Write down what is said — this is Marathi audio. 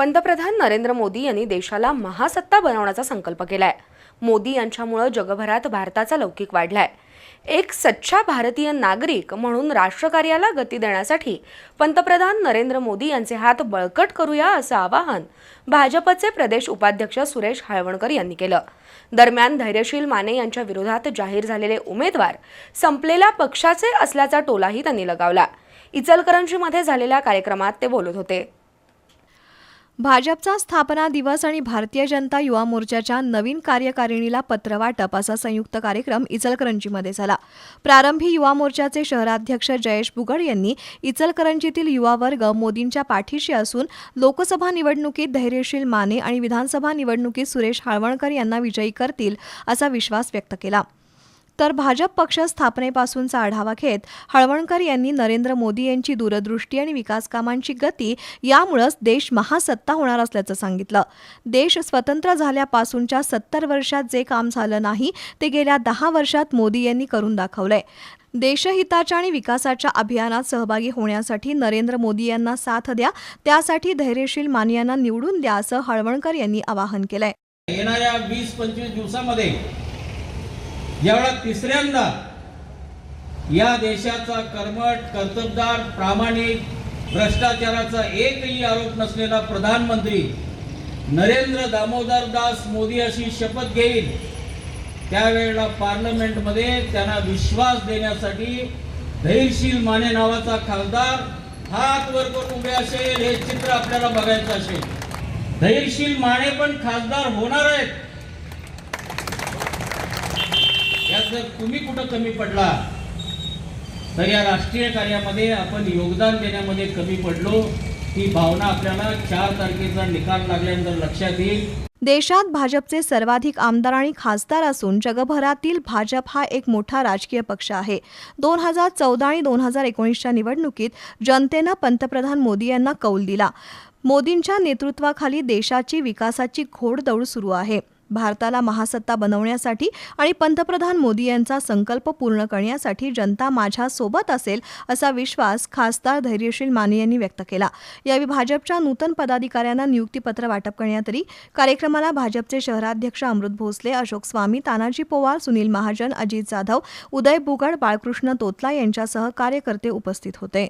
पंतप्रधान नरेंद्र मोदी यांनी देशाला महासत्ता बनवण्याचा संकल्प केलाय. मोदी यांच्यामुळं जगभरात भारताचा लौकिक वाढलाय. एक सच्चा भारतीय नागरिक म्हणून राष्ट्रकार्याला गती देण्यासाठी पंतप्रधान नरेंद्र मोदी यांचे हात बळकट करूया असं आवाहन भाजपचे प्रदेश उपाध्यक्ष सुरेश हाळवणकर यांनी केलं. दरम्यान धैर्यशील माने यांच्या विरोधात जाहीर झालेले उमेदवार संपलेल्या पक्षाचे असल्याचा टोलाही त्यांनी लगावला. इचलकरंजीमध्ये झालेल्या कार्यक्रमात ते बोलत होते. भाजपचा स्थापना दिवस आणि भारतीय जनता युवा मोर्चाच्या नवीन कार्यकारिणीला पत्र वाटप असा संयुक्त कार्यक्रम इचलकरंजीमध्ये झाला. प्रारंभी युवा मोर्चाचे शहराध्यक्ष जयेश बुगड यांनी इचलकरंजीतील युवा वर्ग मोदींच्या पाठीशी असून लोकसभा निवडणुकीत धैर्यशील माने आणि विधानसभा निवडणुकीत सुरेश हाळवणकर यांना विजयी करतील असा विश्वास व्यक्त केला. तर भाजप पक्ष स्थापनेपासूनचा आढावा घेत हळवणकर यांनी नरेंद्र मोदी यांची दूरदृष्टी आणि विकास कामांची गती यामुळंच देश महासत्ता होणार असल्याचं सांगितलं. देश स्वतंत्र झाल्यापासूनच्या सत्तर वर्षात जे काम झालं नाही ते गेल्या दहा वर्षात मोदी यांनी करून दाखवलंय. देशहिताच्या आणि विकासाच्या अभियानात सहभागी होण्यासाठी नरेंद्र मोदी यांना साथ द्या त्यासाठी धैर्यशील मानियांना निवडून द्या असं हळवणकर यांनी आवाहन केलंय. येणाऱ्या वीस पंचवीस दिवसामध्ये ज्यावेळा तिसऱ्यांदा या देशाचा कर्मठ कर्तबदार प्रामाणिक भ्रष्टाचाराचा एकही आरोप नसलेला प्रधानमंत्री नरेंद्र दामोदर दास मोदी अशी शपथ घेईल त्यावेळेला पार्लमेंटमध्ये त्यांना विश्वास देण्यासाठी धैर्यशील माने नावाचा खासदार हात वर करून उभे असेल हे चित्र आपल्याला बघायचं असेल. धैर्यशील माने पण खासदार होणार आहेत. जर तुम्ही कुठं कमी पडला? तर या राष्ट्रीय कार्यामध्ये आपण योगदान देण्यामध्ये कमी पडलो. ही भावना आपल्याला चार तारखेचा निकाल लागल्यानंतर लक्षात येईल. देशात भाजपचे सर्वाधिक आमदार आणि खासदार असून जगभरातील भाजप हा एक मोठा राजकीय पक्ष आहे. दोन हजार चौदा आणि दोन हजार एकोणीसच्या निवडणुकीत जनतेनं पंतप्रधान मोदी यांना कौल दिला. मोदींच्या नेतृत्वाखाली देशाची विकासाची घोडदौड सुरू आहे. भारताला महासत्ता बनवण्यासाठी आणि पंतप्रधान मोदी यांचा संकल्प पूर्ण करण्यासाठी जनता माझ्या सोबत असेल असा विश्वास खासदार धैर्यशील माने यांनी व्यक्त केला. यावेळी भाजपच्या नूतन पदाधिकाऱ्यांना नियुक्तीपत्र वाटप करण्यात आली कार्यक्रमाला भाजपचे शहराध्यक्ष अमृत भोसले अशोक स्वामी तानाजी पोवार सुनील महाजन अजित जाधव उदय बुगड बाळकृष्ण तोतला यांच्यासह कार्यकर्ते उपस्थित होते.